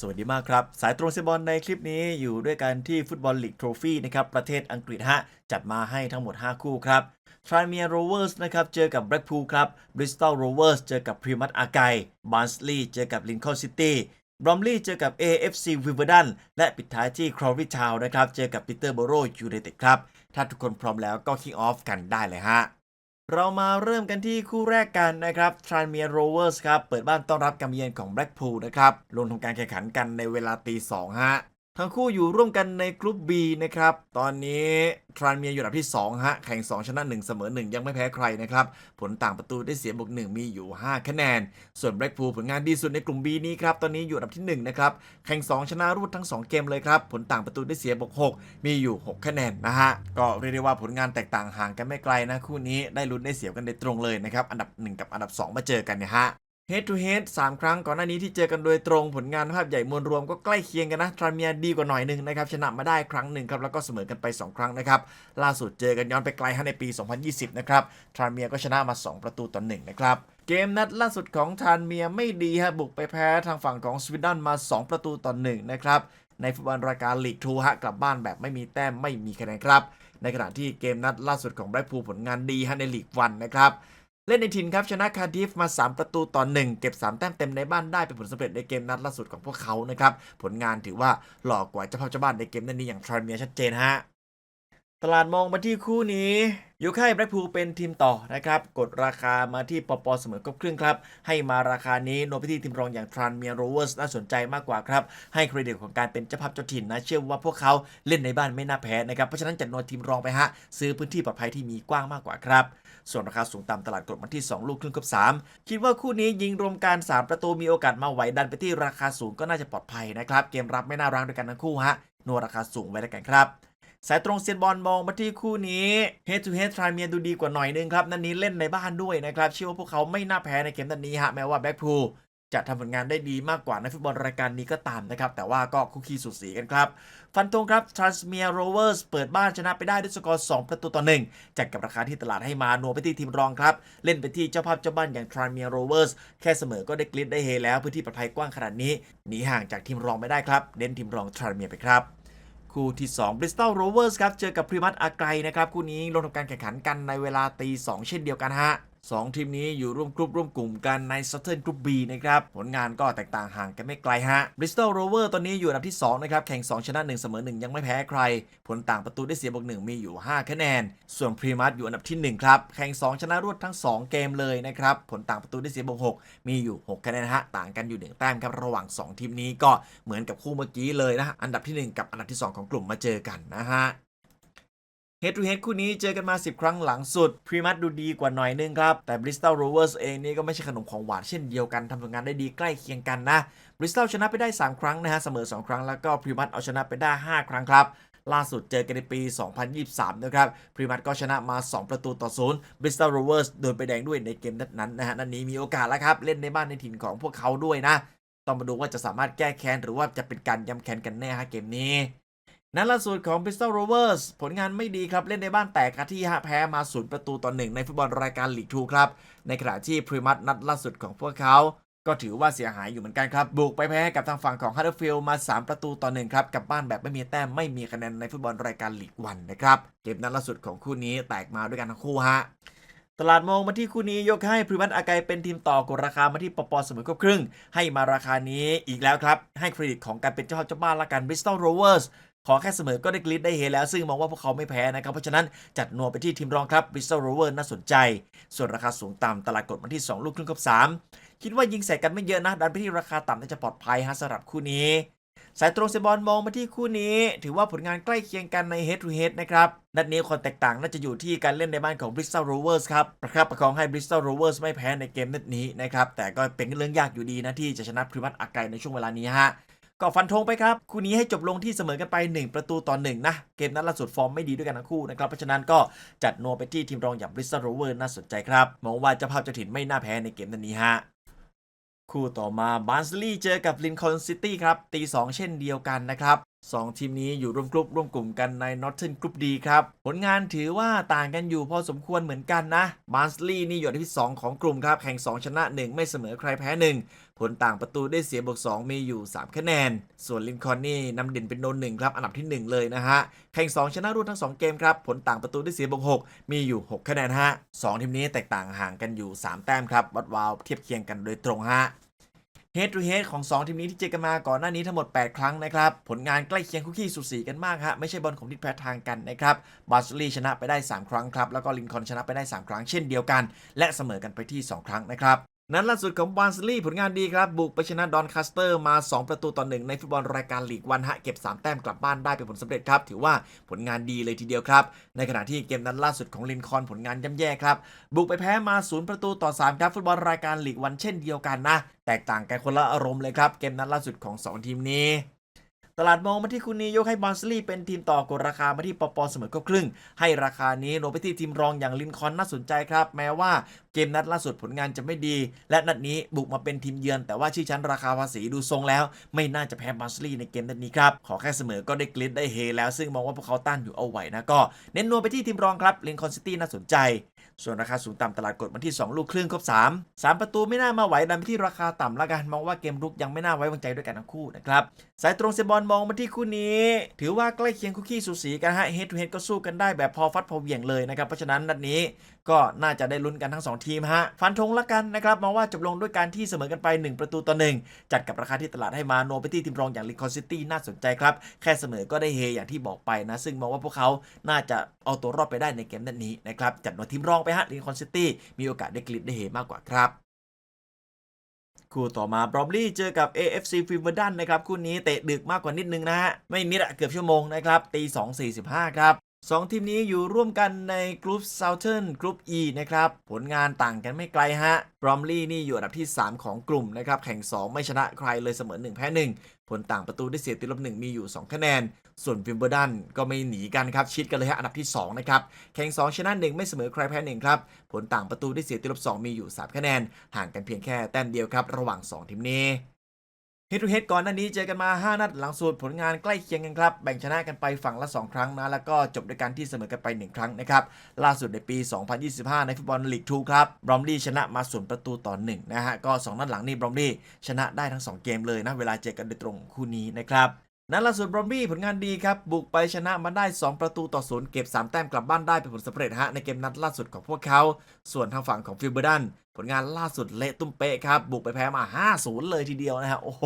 สวัสดีมากครับ สายตรงเซบอลในคลิปนี้อยู่ด้วยกันที่ฟุตบอลลีกโทรฟี่นะครับ ประเทศอังกฤษฮะ จัดมาให้ทั้งหมด 5 คู่ครับทรานเมียโรเวอร์สนะครับ เจอกับแบล็กพูลครับบริสตอลโรเวอร์สเจอกับพรีมัตอาไกบาร์นสลีย์เจอกับลินคอน์ซิตี้บรอมลีย์เจอกับ AFC วิเวอร์ดันและปิดท้ายที่ครอริทาวนะครับ เจอกับปีเตอร์โบโรยูไนเต็ดครับ ถ้าทุกคนพร้อมแล้วก็คิกออฟกันได้เลยฮะ เรามาเริ่มกันที่คู่แรกกันนะครับทรานเมียโรเวอร์สครับ เปิดบ้านต้อนรับการมเยือนของแบล็กพูลนะครับ ลงทำการแข่งขันกันในเวลาตีสองฮะ ทั้งคู่อยู่ร่วมกันในกลุ่ม B นะครับ ตอนนี้ทรานเมียอยู่อันดับที่ 2 ฮะ แข่ง 2 ชนะ 1 เสมอ 1 ยังไม่แพ้ใครนะครับ ผลต่างประตูได้เสียบวก1มีอยู่ 5 คะแนน ส่วนแบล็กพูลผลงานดีสุดในกลุ่ม B นี้ครับ ตอนนี้อยู่อันดับที่ 1 นะครับ แข่ง 2 ชนะรวดทั้ง 2 เกมเลยครับ ผลต่างประตูได้เสียบวก6มีอยู่ 6 คะแนนนะฮะ ก็เรียกได้ว่าผลงานแตกต่างห่างกันไม่ไกลนะคู่นี้ได้ลุ้นได้เสียบกันโดยตรงเลยนะครับ อันดับ 1 กับอันดับ 2 มาเจอกันเนี่ยฮะ Head to Head 3 ครั้งก่อนหน้านี้ที่เจอกันโดยตรงผลงานภาพใหญ่มวลรวมก็ใกล้เคียงกันนะทราเมียดีกว่าหน่อยหนึงนะครับชนะมาได้ครั้งหนึ่งครับแล้วก็เสมอกันไป 2 ครั้งนะครับล่าสุดเจอกันย้อนไปไกลฮะในปี 2020 นะครับทราเมียก็ชนะมา 2 ประตูต่อหนึ่งนะครับเกมนัดล่าสุดของทรานเมียไม่ดีฮะบุกไปแพ้ทางฝั่งของสวีเดนมา 2 ประตูต่อหนึ่งนะครับในฟุตบอลรายการลีกทูฮะกลับบ้านแบบไม่มีแต้มไม่มีคะแนนครับในขณะที่เกมนัดล่าสุดของแบล็กพูลผลงานดีฮะในลีกวันนะครับ เล่นในถิ่นครับชนะคาร์ดิฟมา 3 ประตูต่อ 1 เก็บ 3 แต้มเต็มในบ้านได้เป็นผลสำเร็จในเกมนัดล่าสุดของพวกเขานะครับ ผลงานถือว่าหลอกกว่าเจ้าภาพเจ้าบ้านในเกมนั้นนี้อย่างทรเมียชัดเจนฮะ ตลาดมองมาที่คู่นี้ยูไคแบล็กพูเป็นทีมต่อนะครับ กดราคามาที่ปปเสมอกับครึ่งครับ ให้มาราคานี้โนไปที่ทีมรองอย่างทรานเมียโรเวอร์สน่าสนใจมากกว่าครับ ให้เครดิตของการเป็นเจ้าภาพเจ้าถิ่นนะ เชื่อว่าพวกเขาเล่นในบ้านไม่น่าแพ้นะครับ เพราะฉะนั้นจัดโนทีมรองไปฮะ ซื้อพื้นที่ปลอดภัยที่มีกว้างมากกว่าครับ ส่วนราคาสูงตามตลาดกดมาที่ 2 ลูกครึ่งกับ 3 คิดว่าคู่นี้ยิงรวมกัน3ประตูมีโอกาสมาไหวดันไปที่ราคาสูงก็น่าจะปลอดภัยนะครับเกมรับไม่น่าร้างด้วยกันทั้งคู่ฮะนัวราคาสูงไว้แล้วกันครับ สายตรงเซียนบอลมองมาที่คู่นี้ Head to Head ทรายเมียดูดีกว่าหน่อยนึงครับ นันนี้เล่นในบ้านด้วยนะครับเชื่อว่าพวกเขาไม่น่าแพ้ในเกมนันนี้ฮะแม้ว่าแบ็กพูลจะทำผลงานได้ดีมากกว่าในฟุตบอลรายการนี้ก็ตามนะครับ แต่ว่าก็คุกคีสุดสีกันครับ ฟันธงครับ Transmere Rovers เปิดบ้านชนะไปได้ด้วยสกอร์ 2 ประตูต่อ 1จัดกับราคาที่ตลาดให้มานัวไปที่ทีมรองครับ เล่นไปที่เจ้าภาพเจ้าบ้านอย่าง Transmere Rovers แค่เสมอก็ได้กลิดได้เฮแล้วพื้นที่ปลอดภัยกว้างขนาดนี้หนีห่างจากทีมรองไม่ได้ครับเน้นทีมรอง Transmere ไปครับ คู่ที่ 2 Bristol Rovers ครับ เจอกับพรีมัตอาไกลนะครับ คู่นี้ลงทำการแข่งขันกันในเวลาตี 2 เช่นเดียวกันฮะสองทีมนี้อยู่ร่วมกรุ๊ปร่วมกลุ่มกันใน Southern Group B นะครับ ผลงานก็แตกต่างห่างกันไม่ไกลฮะ Bristol Rover ตอนนี้อยู่อันดับที่ 2 นะครับ แข่ง 2 ชนะ 1 เสมอ 1 ยังไม่แพ้ใคร ผลต่างประตูได้เสียบวก1มีอยู่ 5 คะแนน ส่วนพรีมัตอยู่อันดับที่ 1 ครับ แข่ง 2 ชนะรวดทั้ง 2 เกมเลยนะครับ ผลต่างประตูได้เสียบวก6มีอยู่ 6 คะแนนฮะ ต่างกันอยู่1แต้มครับ ระหว่าง 2 ทีมนี้ก็เหมือนกับคู่เมื่อกี้เลยนะ อันดับทีหนึ่1 กับอันดับที่ 2 ของกลุ่มมาเจอกันนะฮะ เฮดทูเฮดคู่นี้เจอกันมา 10 ครั้งหลังสุด พรีมัตดูดีกว่าหน่อยนึงครับ แต่ Bristol Rovers เองนี่ก็ไม่ใช่ขนมของหวานเช่นเดียวกันทำผลงานได้ดีใกล้เคียงกันนะ Bristol ชนะไปได้ 3 ครั้งนะฮะ เสมอ 2 ครั้งแล้วก็พรีมัตเอาชนะไปได้ 5 ครั้งครับล่าสุดเจอกันในปี 2023 นะครับ พรีมัตก็ชนะมา 2 ประตูต่อศูนย์ Bristol Rovers โดนไปแดงด้วยในเกมนัดนั้นนะฮะ นัดนี้มีโอกาสแล้วครับ เล่นในบ้านในถิ่นของพวกเขาด้วยนะ ต้องมาดูว่าจะสามารถแก้แค้นหรือว่าจะเป็นการย้ำแค้นกันแน่ฮะเกมนี้ นัดล่าสุดของ Bristol Rovers ผลงานไม่ดีครับ เล่นในบ้านแตกครับที่ฮะแพ้มาศูนย์ประตูต่อหนึ่งในฟุตบอลรายการลีกทูครับ ในขณะที่พรีมัตนัดล่าสุดของพวกเขา ก็ถือว่าเสียหายอยู่เหมือนกันครับ บุกไปแพ้กับทางฝั่งของฮัตเตอร์ฟิลด์มา 3 ประตูต่อหนึ่งครับกลับบ้านแบบไม่มีแต้มไม่มีคะแนนในฟุตบอลรายการลีกวันนะครับเกมนัดล่าสุดของคู่นี้แตกมาด้วยกันทั้งคู่ฮะตลาดมองมาที่คู่นี้ยกให้พรีมัตอาไกเป็นทีมต่อกดราคามาที่ปปเสมอครบครึ่ง ให้มาราคานี้อีกแล้วครับ ให้เครดิตของการเป็นเจ้าเจ้าบ้านละกัน Bristol Rovers ขอแค่เสมอก็ได้กลิดได้เฮแล้ว ซึ่งมองว่าพวกเขาไม่แพ้นะครับ เพราะฉะนั้นจัดนัวไปที่ทีมรองครับ Bristol Rovers น่าสนใจ ส่วนราคาสูงต่ำตลาดกดมาที่ 2 ลูกครึ่งกับ 3 คิดว่ายิงใส่กันไม่เยอะนะ ดันไปที่ราคาต่ำน่าจะปลอดภัยฮะสำหรับคู่นี้ สายตรงเซบอลมองมาที่คู่นี้ ถือว่าผลงานใกล้เคียงกันใน head to head นะครับนัดนี้คนแตกต่างน่าจะอยู่ที่การเล่นในบ้านของ Bristol Rovers ครับ ประคับประคองให้ Bristol Rovers ไม่แพ้ในเกมนัดนี้นะครับแต่ก็เป็นเรื่องยากอยู่ดีนะที่จะชนะพรีมัตอาไกในช่วงเวลานี้ฮะ ก็ฟันธงไปครับ คู่นี้ให้จบลงที่เสมอกันไป 1 ประตูต่อ1นะ เกมนั้นล่าสุดฟอร์มไม่ดีด้วยกันทั้งคู่นะครับ เพราะฉะนั้นก็จัดนัวไปที่ทีมรองอย่าง Bristol Rovers น่าสนใจครับ มองว่าเจ้าภาพเจ้าถิ่นไม่น่าแพ้ในเกมนัดนี้ฮะคู่ต่อมาบาร์นสลีย์เจอกับลินคอ n ซิตี้ครับตี 2 เช่นเดียวกันนะครับ2ทีมนี้อยู่ร่วมกลุ่มร่วมกลุ่มกันใน Northern Group D ครับ ผลงานถือว่าต่างกันอยู่พอสมควรเหมือนกันนะบาร์นสลีย์นี่อยู่อันดับที่ 2 ของกลุ่มครับ แข่ง 2 ชนะ 1 ไม่เสมอใครแพ้ 1 ผลต่างประตูได้เสียบวก2 มีอยู่ 3 คะแนน ส่วนลินคอนนี่นำเด่นเป็นโนนหนึ่งครับ อันดับที่ 1 เลยนะฮะ แข่ง 2 ชนะรวดทั้ง 2 เกมครับ ผลต่างประตูได้เสียบวก6 มีอยู่ 6 คะแนนฮะสองทีมนี้แตกต่างห่างกันอยู่ 3 แต้มครับ วัดวาวเทียบเคียงกันโดยตรงฮะ Head to Head ของ 2 ทีมนี้ที่เจอกันมาก่อนหน้านี้ทั้งหมด 8 ครั้งนะครับ ผลงานใกล้เคียงคุกกี้สุดสีกันมากฮะ ไม่ใช่บอลของทิศแพ้ทางกันนะครับบาร์ซลีชนะไปได้ 3 ครั้งครับ แล้วก็ลินคอนชนะไปได้ 3 ครั้งเช่นเดียวกัน และเสมอกันไปที่ 2 ครั้งนะครับ นั้นล่าสุดของบาร์ซลีผลงานดีครับ บุกไปชนะดอนคาสเตอร์มา 2 ประตูต่อหนึ่งในฟุตบอลรายการลีกวันฮะเก็บ 3 แต้มกลับบ้านได้เป็นผลสำเร็จครับ ถือว่าผลงานดีเลยทีเดียวครับ ในขณะที่เกมนั้นล่าสุดของลินคอนผลงานย่ำแย่ครับ บุกไปแพ้มา 0 ประตูต่อ 3 ครับฟุตบอลรายการลีกวันเช่นเดียวกันนะ แตกต่างกันคนละอารมณ์เลยครับ เกมนั้นล่าสุดของ 2 ทีมนี้ ตลาดมองมาที่คุณนียกให้บอลสลีเป็นทีมต่อกดราคามาที่ปปเสมอก็ครึ่ง ให้ราคานี้ลงไปที่ทีมรองอย่างลินคอนน่าสนใจครับ แม้ว่าเกมนัดล่าสุดผลงานจะไม่ดี และนัดนี้บุกมาเป็นทีมเยือน แต่ว่าชื่อชั้นราคาภาษีดูทรงแล้ว ไม่น่าจะแพ้บอลสลีในเกมนัดนี้ครับ ขอแค่เสมอก็ได้กลิดได้เฮแล้วซึ่งมองว่าพวกเขาต้านอยู่เอาไหวนะก็เน้นนวลไปที่ทีมรองครับลินคอนซิตี้น่าสนใจส่วนราคาสูงต่ำตลาดกดมาที่ 2 ลูกครึ่งครบ 3 3 ประตูไม่น่ามาไหวดันไปที่ราคาต่ำละกันมองว่าเกมรุกยังไม่น่าไว้วางใจด้วยกันทั้งคู่นะครับสายตรงเซบอลมองมาที่คู่นี้ ถือว่าใกล้เคียงคุกกี้สูสีกันฮะเฮดทูเฮดก็สู้กันได้แบบพอฟัดพอเหวี่ยงเลยนะครับเพราะฉะนั้นนัดนี้ก็น่าจะได้ลุ้นกันทั้ง 2 ทีมฮะฟันธงละกันนะครับมองว่าจบลงด้วยการที่เสมอกันไป 1 ประตูต่อหนึ่งจัดกับราคาที่ตลาดให้มาโนไปที่ทีมรองอย่างลิคอนซิตี้น่าสนใจครับแค่เสมอก็ได้เฮอย่างที่บอกไปนะซึ่งมองว่าพวกเขาน่าจะเอาตัวรอดไปได้ในเกมนัดนี้นะครับจัดหน่วยทีมรองไปฮะลิคอนซิตี้มีโอกาสได้กลิดได้เฮมากกว่าครับคู่ต่อมาบรอมลี่เจอกับ AFC f i m b l d o n นนะครับคู่นี้เตะดึกมากกว่านิดนึงนะฮะ ไม่มิดอะเกือบชั่วโมงนะครับตี2.45 ครับ2ทีมนี้อยู่ร่วมกันในกลุ่ม Southern กลุ่ม E นะครับ ผลงานต่างกันไม่ไกลฮะบรอมลี่นี่อยู่อันดับที่ 3 ของกลุ่มนะครับ แข่ง 2 ไม่ชนะใครเลยเสมอ 1 แพ้ 1 ผลต่างประตูได้เสียติดลบหนึ่งมีอยู่ 2 คะแนน ส่วนฟิมเบอร์ดันก็ไม่หนีกันครับ ชิดกันเลยฮะอันดับที่ 2 นะครับ แข่ง 2 ชนะ 1 ไม่เสมอใครแพ้1ครับ ผลต่างประตูได้เสียติดลบ2มีอยู่ 3 คะแนน ห่างกันเพียงแค่แต้มเดียวครับ ระหว่าง 2 ทีมนี้ เฮดทูเฮดก่อนหน้านี้เจอกันมา 5 นัดหลังสุดผลงานใกล้เคียงกันครับ แบ่งชนะกันไปฝั่งละ 2 ครั้งนะ แล้วก็จบด้วยการที่เสมอกันไป 1 ครั้งนะครับ ล่าสุดในปี 2025 ในฟุตบอลลีกทูครับบรอมลี่ชนะมาส่วนประตูต่อ1นะฮะก็ 2 นัดหลังนี่บรอมลี่ชนะได้ทั้ง 2 เกมเลยนะ เวลาเจอกันโดยตรงคู่นี้นะครับ นัดล่าสุดบรอมบี้ผลงานดีครับ บุกไปชนะมาได้ 2 ประตูต่อศูนย์เก็บ 3 แต้มกลับบ้านได้เป็นผลสำเร็จฮะในเกมนัดล่าสุดของพวกเขา ส่วนทางฝั่งของฟิลเบอร์ดันผลงานล่าสุดเละตุ้มเป๊ะครับ บุกไปแพ้มา 5-0 เลยทีเดียวนะฮะ โอ้โห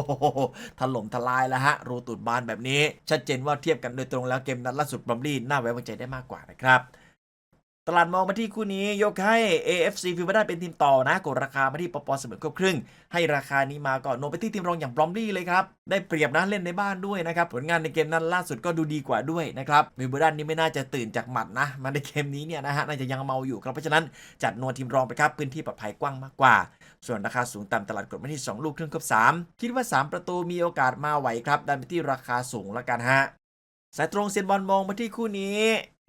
ถล่มทลายแล้วฮะ รูตุดบานแบบนี้ ชัดเจนว่าเทียบกันโดยตรงแล้วเกมนัดล่าสุดบรอมบี้น่าไว้วางใจได้มากกว่านะครับ ตลาดมองมาที่คู่นี้ยกให้ AFC ฟิลเบอร์ดันเป็นทีมต่อนะกดราคามาที่ปปเสมอครบครึ่ง ให้ราคานี้มาก่อนโนไปที่ทีมรองอย่างบรอมลี่เลยครับ ได้เปรียบนะเล่นในบ้านด้วยนะครับ ผลงานในเกมนั้นล่าสุดก็ดูดีกว่าด้วยนะครับมิลเบอร์ดันนี่ไม่น่าจะตื่นจากหมัดนะ มาในเกมนี้เนี่ยนะฮะน่าจะยังเมาอยู่ครับเพราะฉะนั้นจัดนวลทีมรองไปครับพื้นที่ปลอดภัยกว้างมากกว่า ส่วนราคาสูงต่ำตลาดกดมาที่ 2 ลูกครึ่งครบ3คิดว่า 3 ประตูมีโอกาสมาไหวครับดันไปที่ราคาสูงแล้วกันฮะสายตรงเซียนบอลมองมาที่คู่นี้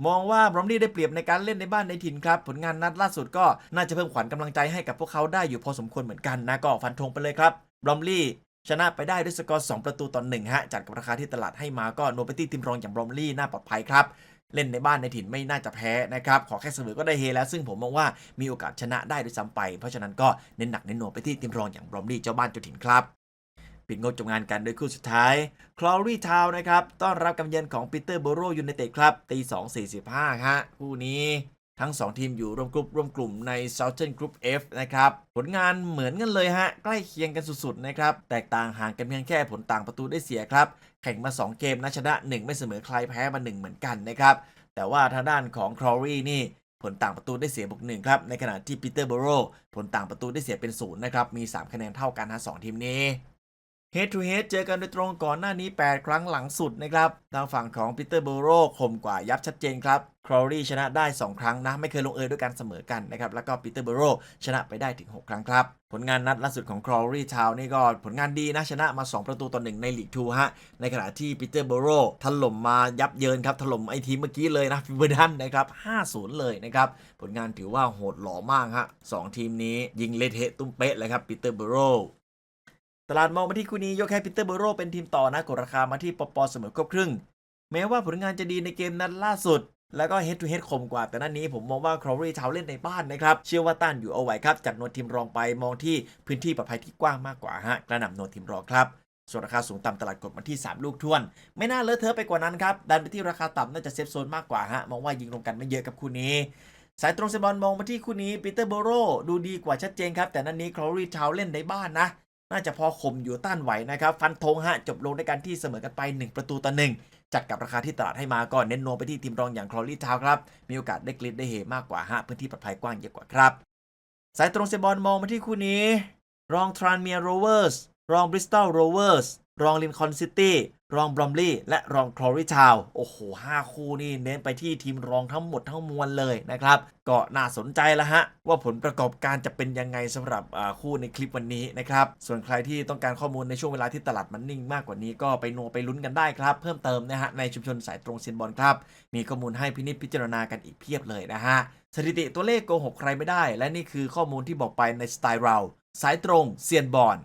มองว่าบรอมลี่ได้เปรียบในการเล่นในบ้านในถิ่นครับ ผลงานนัดล่าสุดก็น่าจะเพิ่มขวัญกำลังใจให้กับพวกเขาได้อยู่พอสมควรเหมือนกันนะก็ฟันธงไปเลยครับบรอมลี่ชนะไปได้ด้วยสกอร์ 2 ประตูต่อหนึ่งฮะจัดกับราคาที่ตลาดให้มาก็โนเปตี้ทีมรองอย่างบรอมลี่น่าปลอดภัยครับ เล่นในบ้านในถิ่นไม่น่าจะแพ้นะครับ ขอแค่เสมอก็ได้เฮแล้ว ซึ่งผมมองว่ามีโอกาสชนะได้ด้วยซ้ำไป เพราะฉะนั้นก็เน้นหนักเน้นหน่วงไปที่ทีมรองอย่างบรอมลี่เจ้าบ้านเจ้าถิ่นครับ ปิดงบจบงานกันโดยคู่สุดท้ายคลอรี่ทาวนะครับ ต้อนรับกำเยือนของปีเตอร์โบโรยูไนเต็ดครับตี2.45ฮะคู่นี้ทั้ง 2 ทีมอยู่ร่วมกลุ่มร่วมกลุ่มใน Southern Group F นะครับ ผลงานเหมือนกันเลยฮะ ใกล้เคียงกันสุดๆนะครับ แตกต่างห่างกันเพียงแค่ผลต่างประตูได้เสียครับ แข่งมา 2 เกมนะชนะ 1 ไม่เสมอใครแพ้มา 1 เหมือนกันนะครับ แต่ว่าทางด้านของคลอรี่นี่ ผลต่างประตูได้เสียบวกหนึ่งครับ ในขณะที่ปีเตอร์โบโรผลต่างประตูได้เสียเป็นศูนย์นะครับมี 3 คะแนนเท่ากันฮะสองทีมนี้ Head to Head เจอกันโดยตรงก่อนหน้านี้ 8 ครั้งหลังสุดนะครับ ทางฝั่งของปีเตอร์โบโรข่มกว่ายับชัดเจนครับครอรี่ชนะได้ 2 ครั้งนะ ไม่เคยลงเอยด้วยการเสมอกันนะครับ แล้วก็ปีเตอร์โบโรชนะไปได้ถึง 6 ครั้งครับ ผลงานนัดล่าสุดของครอรี่ทาวนี่ก็ผลงานดีนะ ชนะมา 2 ประตูต่อหนึ่งในลีกทูฮะ ในขณะที่ปีเตอร์โบโรถล่มมายับเยินครับ ถล่มไอทีเมื่อกี้เลยนะฟิเบอร์ดันนะครับ 5-0 เลยนะครับ ผลงานถือว่าโหดหล่อมากฮะสองทีมนี้ยิงเลเทะตุ้มเป๊ะเลยครับปีเตอร์โบโร ตลาดมองมาที่คู่นี้ยกให้ปีเตอร์เบโรเป็นทีมต่อนะกดราคามาที่ปปเสมอครบครึ่ง แม้ว่าผลงานจะดีในเกมนัดล่าสุด แล้วก็ head to head คมกว่า แต่นัดนนี้ผมมองว่า c r o w l e y Town เล่นในบ้านนะครับ เชื่อว่าต้านอยู่เอาไหวครับจากโนนทีมรองไปมองที่พื้นที่ปลอดภัยที่กว้างมากกว่าฮะกระหน่ำโนนทีมรองครับส่วนราคาสูงต่ำตลาดกดมาที่ 3 ลูกทวน ไม่น่าเลอะเทอะไปกว่านั้นครับดันไปที่ราคาต่ำน่าจะเซฟโซนมากกว่าฮะมองว่ายิงลงกันไม่เยอะกับคู่นี้ สายตรงเซบอลมองมาที่คู่นี้ปีเตอร์โบโรดูดีกว่าชัดเจนครับแต่นัดนนี้ c r o w l e y Town เล่นในบ้านนะ น่าจะพอข่มอยู่ต้านไหวนะครับ ฟันธงฮะจบลงในการที่เสมอกันไป 1 ประตูต่อหนึ่งจัดกับราคาที่ตลาดให้มาก็เน้นนวมไปที่ทีมรองอย่าง c r o w l e y Town ครับ มีโอกาสได้กลิดได้เหมากกว่าฮะพื้นที่ปลอดภัยกว้างเยอะกว่าครับ สายตรงเซบอลมองมาที่คู่นี้ รองทรานเมียโรเวอร์สรองบริสตอลโรเวอร์ส รองลินคอนซิตี้รองบรอมลีและรองคลอริทาว โอ้โห 5 คู่นี่เน้นไปที่ทีมรองทั้งหมดทั้งมวลเลยนะครับ ก็น่าสนใจแล้วฮะ ว่าผลประกอบการจะเป็นยังไงสำหรับอ่าคู่ในคลิปวันนี้นะครับ ส่วนใครที่ต้องการข้อมูลในช่วงเวลาที่ตลาดมันนิ่งมากกว่านี้ก็ไปนัวไปลุ้นกันได้ครับ เพิ่มเติมนะฮะในชุมชนสายตรงเซียนบอลครับ มีข้อมูลให้พินิจพิจารณากันอีกเพียบเลยนะฮะสถิติตัวเลขโกหกใครไม่ได้ และนี่คือข้อมูลที่บอกไปในสไตล์เรา สายตรงเซียนบอล